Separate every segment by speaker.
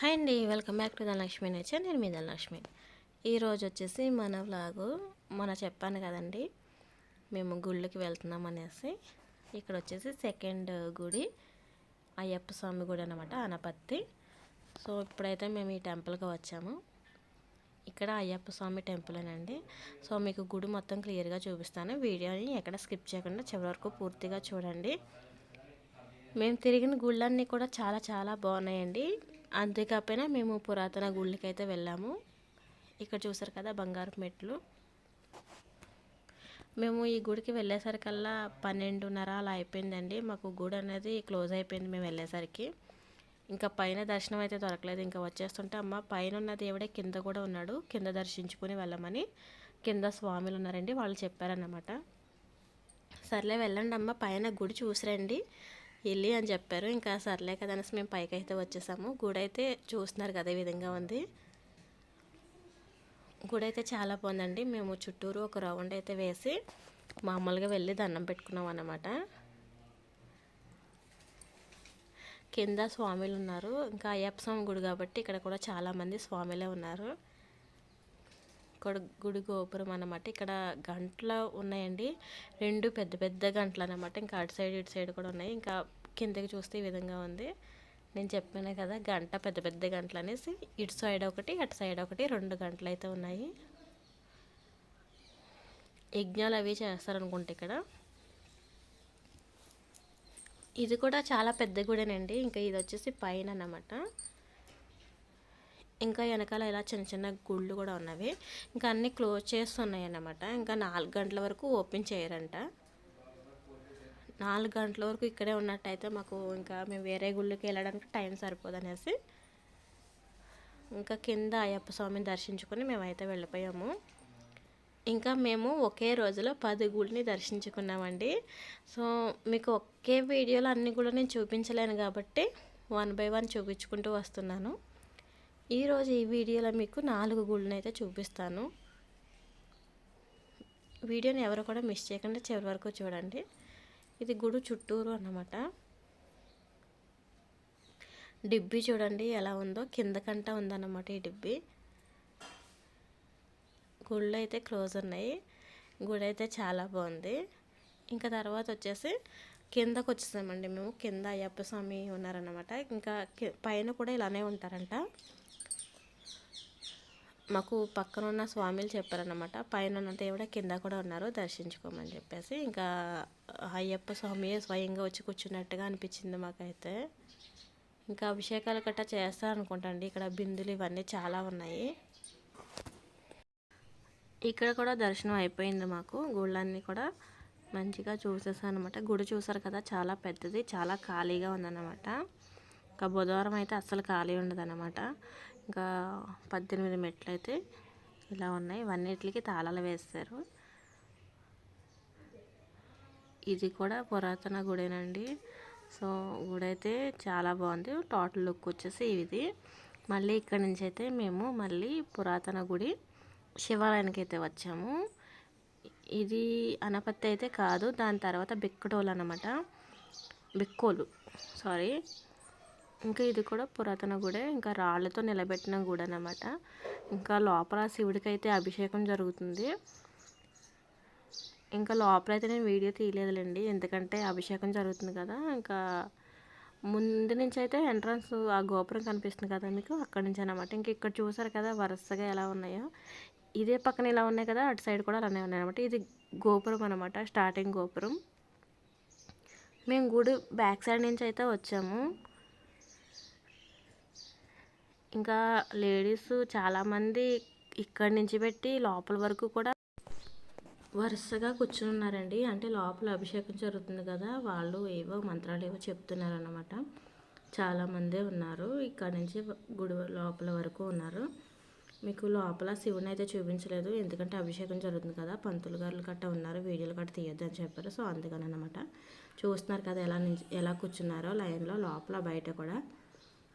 Speaker 1: Hi అండి welcome back to Dhanalakshmi nature. నేను మీ ధనలక్ష్మి. ఈరోజు వచ్చేసి మన వ్లాగు మన చెప్పాను కదండి మేము గుళ్ళకి వెళ్తున్నాం అనేసి. ఇక్కడ వచ్చేసి సెకండ్ గుడి అయ్యప్ప స్వామి గుడి అనమాట అనపత్తి సో ఇప్పుడైతే మేము ఈ టెంపుల్కి వచ్చాము. ఇక్కడ అయ్యప్ప స్వామి టెంపుల్ అండి సో మీకు గుడి మొత్తం క్లియర్గా చూపిస్తాను. వీడియోని ఎక్కడ స్కిప్ చేయకుండా చివరి వరకు పూర్తిగా చూడండి. మేము తిరిగిన గుళ్ళన్నీ కూడా చాలా చాలా బాగున్నాయండి. అంతేకాకపోయినా మేము పురాతన గుళ్ళకైతే అయితే వెళ్ళాము. ఇక్కడ చూసారు కదా బంగారు మెట్లు. మేము ఈ గుడికి వెళ్ళేసరికల్లా పన్నెండున్నర అలా అయిపోయిందండి. మాకు గుడి అనేది క్లోజ్ అయిపోయింది మేము వెళ్ళేసరికి. ఇంకా పైన దర్శనం అయితే దొరకలేదు. ఇంకా వచ్చేస్తుంటే అమ్మ పైన ఉన్న దేవుడే కింద కూడా ఉన్నాడు. కింద దర్శించుకుని వెళ్ళమని కింద స్వాములు ఉన్నారండి. వాళ్ళు చెప్పారన్నమాట. సర్లే వెళ్ళండి అమ్మ పైన గుడి చూసిరండి. వెళ్ళి అని చెప్పారు. ఇంకా సర్లే కదా అనేసి మేము పైకి అయితే వచ్చేసాము. గుడి అయితే చూస్తున్నారు కదా ఈ విధంగా ఉంది. గుడి అయితే చాలా బాగుందండి. మేము చుట్టూరు ఒక రౌండ్ అయితే వేసి మామూలుగా వెళ్ళి దండం పెట్టుకున్నాం అన్నమాట. కింద స్వామిలు ఉన్నారు. ఇంకా అయ్యప్ప స్వామి గుడి కాబట్టి ఇక్కడ కూడా చాలామంది స్వామిలే ఉన్నారు. గుడి గోపురం అన్నమాట. ఇక్కడ గంటలు ఉన్నాయండి. రెండు పెద్ద పెద్ద గంటలు అన్నమాట. ఇంకా అటు సైడ్ ఇటు సైడ్ కూడా ఉన్నాయి. ఇంకా కిందకి చూస్తే ఈ విధంగా ఉంది. నేను చెప్పాను కదా గంట పెద్ద పెద్ద గంటలు అనేసి ఇటు సైడ్ ఒకటి అటు సైడ్ ఒకటి రెండు గంటలు అయితే ఉన్నాయి. యజ్ఞాలు అవి చేస్తారనుకుంటే ఇక్కడ. ఇది కూడా చాలా పెద్ద గుడేనండి. ఇంకా ఇది వచ్చేసి పైన అన్నమాట. ఇంకా వెనకాల ఇలా చిన్న చిన్న గుళ్ళు కూడా ఉన్నవి. ఇంకా అన్నీ క్లోజ్ చేస్తున్నాయి అన్నమాట. ఇంకా నాలుగు గంటల వరకు ఓపెన్ చేయరంట. నాలుగు గంటల వరకు ఇక్కడే ఉన్నట్టయితే మాకు ఇంకా మేము వేరే గుళ్ళకి వెళ్ళడానికి టైం సరిపోదు అనేసి ఇంకా కింద అయ్యప్ప స్వామిని దర్శించుకొని మేమైతే వెళ్ళిపోయాము. ఇంకా మేము ఒకే రోజులో పది గుడిని దర్శించుకున్నామండి. సో మీకు ఒకే వీడియోలో అన్ని కూడా నేను చూపించలేను కాబట్టి వన్ బై వన్ చూపించుకుంటూ వస్తున్నాను. ఈరోజు ఈ వీడియోలో మీకు నాలుగు గుళ్ళని అయితే చూపిస్తాను. వీడియోని ఎవరు కూడా మిస్ చేయకుండా చివరి వరకు చూడండి. ఇది గుడి చుట్టూరు అన్నమాట. డిబ్బి చూడండి ఎలా ఉందో. కిందకంట ఉందన్నమాట ఈ డిబ్బి. గుళ్ళు అయితే క్లోజ్ ఉన్నాయి. గుడి అయితే చాలా బాగుంది. ఇంకా తర్వాత వచ్చేసి కిందకు వచ్చేసామండి మేము. కింద అయ్యప్ప స్వామి ఉన్నారన్నమాట. ఇంకా పైన కూడా ఇలానే ఉంటారంట. మాకు పక్కన ఉన్న స్వామిలు చెప్పారనమాట పైన ఉన్న దేవుడ కింద కూడా ఉన్నారు దర్శించుకోమని చెప్పేసి. ఇంకా అయ్యప్ప స్వామి స్వయంగా వచ్చి కూర్చున్నట్టుగా అనిపించింది మాకైతే. ఇంకా అభిషేకాలు గట్టా చేస్తారనుకుంటండి. ఇక్కడ బిందులు ఇవన్నీ చాలా ఉన్నాయి. ఇక్కడ కూడా దర్శనం అయిపోయింది మాకు. గుళ్ళన్నీ కూడా మంచిగా చూసేసాను అనమాట గుడి చూసారు కదా చాలా పెద్దది చాలా ఖాళీగా ఉందన్నమాట. ఇంకా బుధవారం అయితే అస్సలు ఖాళీ ఉండదన్నమాట. ఇంకా పద్దెనిమిది మెట్లు అయితే ఇలా ఉన్నాయి. ఇవన్నిటికి తాళాలు వేస్తారు ఇది కూడా పురాతన గుడేనండి. సో గుడి అయితే చాలా బాగుంది. టోటల్ లుక్ వచ్చేసి ఇది మళ్ళీ ఇక్కడ నుంచి అయితే మేము మళ్ళీ పురాతన గుడి శివాలయానికి అయితే వచ్చాము. ఇది అనపత్తి అయితే కాదు. దాని తర్వాత బిక్కటోలు అనమాట బిక్కోలు. సారీ. ఇంకా ఇది కూడా పురాతన గుడే ఇంకా రాళ్ళతో నిలబెట్టిన గుడి అనమాట ఇంకా లోపల శివుడికి అయితే అభిషేకం జరుగుతుంది. ఇంకా లోపల అయితే నేను వీడియో తీయలేదులేండి ఎందుకంటే అభిషేకం జరుగుతుంది కదా. ఇంకా ముందు నుంచి అయితే ఎంట్రన్స్ ఆ గోపురం కనిపిస్తుంది కదా మీకు అక్కడి నుంచి అనమాట ఇంక ఇక్కడ చూసారు కదా వరుసగా ఎలా ఉన్నాయో. ఇదే పక్కన ఇలా ఉన్నాయి కదా అటు సైడ్ కూడా అలానే ఉన్నాయి అనమాట ఇది గోపురం అనమాట స్టార్టింగ్ గోపురం. మేము గుడి బ్యాక్ సైడ్ నుంచి అయితే వచ్చాము. ఇంకా లేడీస్ చాలామంది ఇక్కడి నుంచి పెట్టి లోపల వరకు కూడా వరుసగా కూర్చుని ఉన్నారండి అంటే లోపల అభిషేకం జరుగుతుంది కదా వాళ్ళు ఏవో మంత్రాలు ఏవో చెప్తున్నారనమాట చాలామందే ఉన్నారు. ఇక్కడ నుంచి గుడి లోపల వరకు ఉన్నారు. మీకు లోపల శివుని అయితే చూపించలేదు. ఎందుకంటే అభిషేకం జరుగుతుంది కదా పంతులు గారులు గట్టా ఉన్నారు. వీడియోలు గట్ట తీయొద్దు అని చెప్పారు. సో అందుకని అనమాట చూస్తున్నారు కదా ఎలా ఎలా కూర్చున్నారో లైన్లో లోపల బయట కూడా.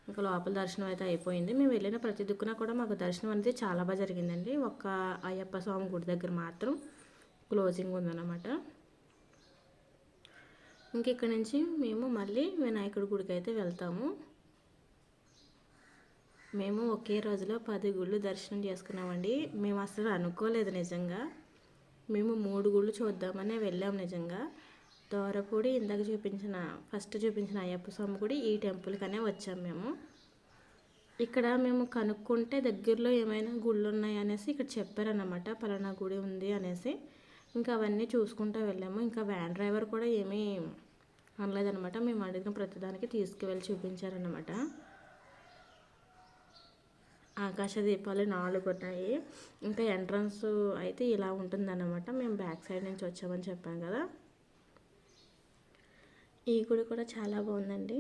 Speaker 1: ఇంకా లోపల దర్శనం అయితే అయిపోయింది. మేము వెళ్ళిన ప్రతి దిక్కున కూడా మాకు దర్శనం అనేది చాలా బాగా జరిగిందండి. ఒక్క అయ్యప్ప స్వామి గుడి దగ్గర మాత్రం క్లోజింగ్ ఉందన్నమాట. ఇంక ఇక్కడ నుంచి మేము మళ్ళీ వినాయకుడి గుడికి అయితే వెళ్తాము. మేము ఒకే రోజులో పది గుళ్ళు దర్శనం చేసుకున్నామండి. మేము అసలు అనుకోలేదు నిజంగా. మేము మూడు గుళ్ళు చూద్దామనే వెళ్ళాం నిజంగా. దోరపూడి ఇందాక చూపించిన ఫస్ట్ చూపించిన అయ్యప్ప స్వామి గుడి ఈ టెంపుల్కనే వచ్చాం మేము. ఇక్కడ మేము కనుక్కుంటే దగ్గరలో ఏమైనా గుళ్ళు ఉన్నాయి అనేసి ఇక్కడ చెప్పారన్నమాట పలానా గుడి ఉంది అనేసి. ఇంకా అవన్నీ చూసుకుంటూ వెళ్ళాము. ఇంకా వ్యాన్ డ్రైవర్ కూడా ఏమీ అనలేదన్నమాట. మేము అడిగిన ప్రతిదానికి తీసుకువెళ్ళి చూపించారన్నమాట. ఆకాశ దీపాలు నాలుగు ఉన్నాయి ఇంకా ఎంట్రన్స్ అయితే ఇలా ఉంటుందన్నమాట. మేము బ్యాక్ సైడ్ నుంచి వచ్చామని చెప్పాం కదా. ఈ గుడి కూడా చాలా బాగుందండి.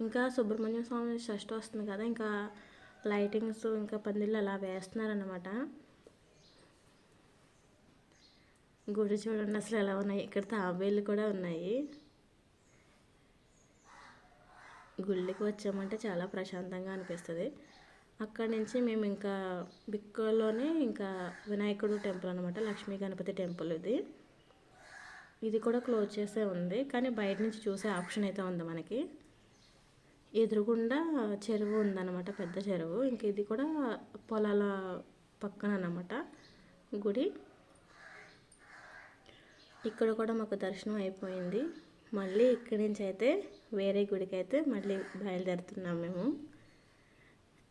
Speaker 1: ఇంకా సుబ్రహ్మణ్యం స్వామి షష్ఠి వస్తుంది కదా ఇంకా లైటింగ్స్ ఇంకా పందిళ్ళు అలా వేస్తున్నారనమాట గుడి చూడండి అసలు ఎలా ఉన్నాయి. ఇక్కడ తాబేళ్ళు కూడా ఉన్నాయి. గుళ్ళకి వచ్చామంటే చాలా ప్రశాంతంగా అనిపిస్తుంది. అక్కడి నుంచి మేము ఇంకా బిక్కలోనే ఇంకా వినాయకుడు టెంపుల్ అనమాట లక్ష్మీ గణపతి టెంపుల్ ఇది. ఇది కూడా క్లోజ్ చేసే ఉంది కానీ బయట నుంచి చూసే ఆప్షన్ అయితే ఉంది మనకి. ఎదురుగుండా చెరువు ఉందన్నమాట పెద్ద చెరువు. ఇంక ఇది కూడా పొలాల పక్కన అన్నమాట గుడి. ఇక్కడ కూడా మాకు దర్శనం అయిపోయింది. మళ్ళీ ఇక్కడి నుంచి అయితే వేరే గుడికి అయితే మళ్ళీ బయలుదేరుతున్నాం మేము.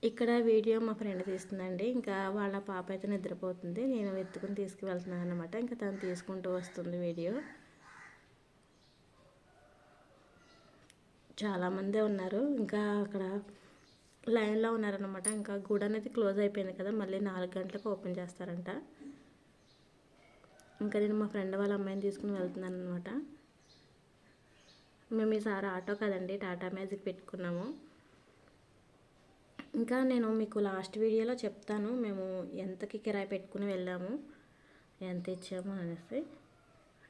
Speaker 1: ఇక్కడ వీడియో మా ఫ్రెండ్ తీస్తుందండి. ఇంకా వాళ్ళ పాప అయితే నిద్రపోతుంది. నేను ఎత్తుకుని తీసుకువెళ్తున్నాను అనమాట ఇంకా తను తీసుకుంటూ వస్తుంది వీడియో. చాలామందే ఉన్నారు. ఇంకా అక్కడ లైన్లో ఉన్నారనమాట ఇంకా గుడి అనేది క్లోజ్ అయిపోయింది కదా మళ్ళీ నాలుగు గంటలకు ఓపెన్ చేస్తారంట. ఇంకా నేను మా ఫ్రెండ్ వాళ్ళ అమ్మాయిని తీసుకుని వెళ్తున్నాను అనమాట మేము ఈసారి ఆటో కదండి టాటా మ్యాజిక్ పెట్టుకున్నాము. ఇంకా నేను మీకు లాస్ట్ వీడియోలో చెప్తాను మేము ఎంతకి కిరాయి పెట్టుకుని వెళ్ళాము ఎంత ఇచ్చాము అనేసి.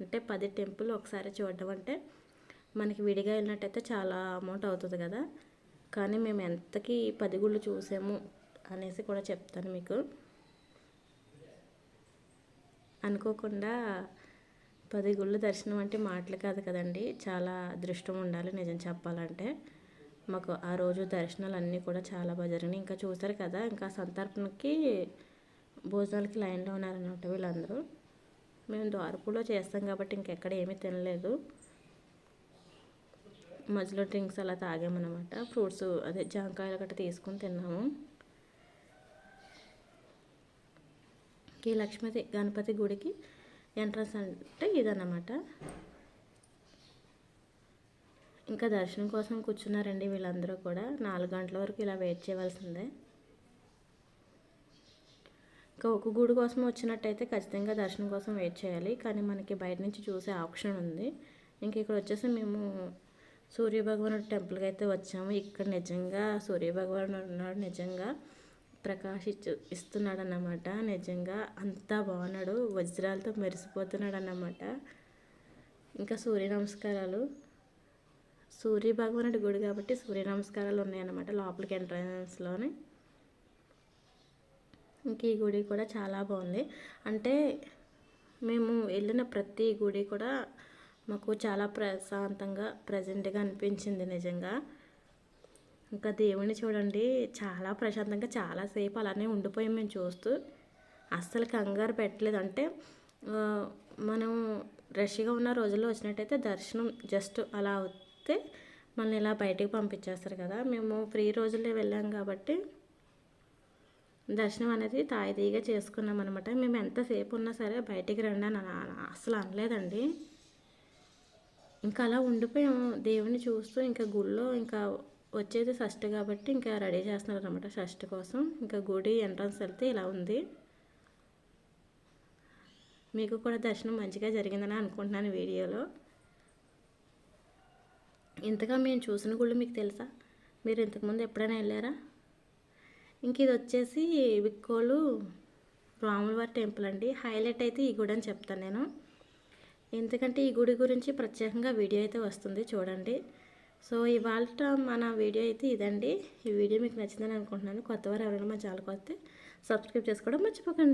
Speaker 1: అంటే పది టెంపుల్ ఒకసారి చూడడం అంటే మనకి విడిగా వెళ్ళినట్టయితే చాలా అమౌంట్ అవుతుంది కదా. కానీ మేము ఎంతకి పది గుళ్ళు చూసాము అనేసి కూడా చెప్తాను మీకు. అనుకోకుండా పది గుళ్ళు దర్శనం అంటే మాటలు కాదు కదండి చాలా అదృష్టం ఉండాలి నిజం చెప్పాలంటే. మాకు ఆ రోజు దర్శనాలు అన్నీ కూడా చాలా బాగా జరిగినాయి. ఇంకా చూసారు కదా ఇంకా సంతర్పణకి భోజనాలకి లైన్లో ఉన్నారన్నమాట వీళ్ళందరూ. మేము ద్వారపులో చేస్తాం కాబట్టి ఇంకెక్కడ ఏమీ తినలేదు. మధ్యలో డ్రింక్స్ అలా తాగామన్నమాట. ఫ్రూట్స్ అదే జాంకాయలు గట్రా తీసుకొని తిన్నాము. ఈ లక్ష్మీ గణపతి గుడికి ఎంట్రన్స్ అంటే ఇదన్నమాట. ఇంకా దర్శనం కోసం కూర్చున్నారండి వీళ్ళందరూ కూడా. నాలుగు గంటల వరకు ఇలా వెయిట్ చేయవలసిందే. ఇంకా ఒక గుడి కోసం వచ్చినట్టయితే ఖచ్చితంగా దర్శనం కోసం వెయిట్ చేయాలి. కానీ మనకి బయట నుంచి చూసే ఆప్షన్ ఉంది. ఇంక ఇక్కడ వచ్చేసి మేము సూర్యభగవానుడు టెంపుల్కి అయితే వచ్చాము. ఇక్కడ నిజంగా సూర్యభగవానుడు ఉన్నాడు. నిజంగా ప్రకాశించు ఇస్తున్నాడు అన్నమాట నిజంగా అంతా బాగున్నాడు. వజ్రాలతో మెరిసిపోతున్నాడు అన్నమాట ఇంకా సూర్య నమస్కారాలు. సూర్య భగవానుడి గుడి కాబట్టి సూర్య నమస్కారాలు ఉన్నాయన్నమాట లోపలికి ఎంట్రన్స్లోనే. ఇంక ఈ గుడి కూడా చాలా బాగుంది. అంటే మేము వెళ్ళిన ప్రతి గుడి కూడా మాకు చాలా ప్రశాంతంగా ప్రజెంట్గా అనిపించింది నిజంగా. ఇంకా దేవుణ్ణి చూడండి చాలా ప్రశాంతంగా చాలాసేపు అలానే ఉండిపోయి మేము చూస్తూ. అస్సలు కంగారు పెట్టలేదు. అంటే మనం రష్గా ఉన్న రోజుల్లో వచ్చినట్టయితే దర్శనం జస్ట్ అలా వస్తే మళ్ళీ ఇలా బయటికి పంపించేస్తారు కదా. మేము ఫ్రీ రోజుల్లో వెళ్ళాం కాబట్టి దర్శనం అనేది తాయిదీగా చేసుకున్నాం అనమాట మేము ఎంతసేపు ఉన్నా సరే బయటికి రండి అని అసలు అనలేదండి. ఇంకా అలా ఉండిపోయాము దేవుని చూస్తూ ఇంకా గుళ్ళో ఇంకా వచ్చేది షష్ఠి కాబట్టి ఇంకా రెడీ చేస్తున్నారు అనమాట షష్ఠి కోసం. ఇంకా గుడి ఎంట్రన్స్ వెళ్తే ఇలా ఉంది. మీకు కూడా దర్శనం మంచిగా జరిగిందని అనుకుంటున్నాను వీడియోలో. ఇంతగా మేము చూసిన గుళ్ళు మీకు తెలుసా? మీరు ఇంతకుముందు ఎప్పుడైనా వెళ్ళారా? ఇంక ఇది వచ్చేసి విక్కోలు రాములవారి టెంపుల్ అండి. హైలైట్ అయితే ఈ గుడి అని చెప్తాను నేను. ఎందుకంటే ఈ గుడి గురించి ప్రత్యేకంగా వీడియో అయితే వస్తుంది చూడండి. సో ఇవాళ మన వీడియో అయితే ఇదండి. ఈ వీడియో మీకు నచ్చిందని అనుకుంటున్నాను. కొత్తవారు ఎవరైనా మా ఛానల్కి వస్తే సబ్స్క్రైబ్ చేసుకోవడం మర్చిపోకండి.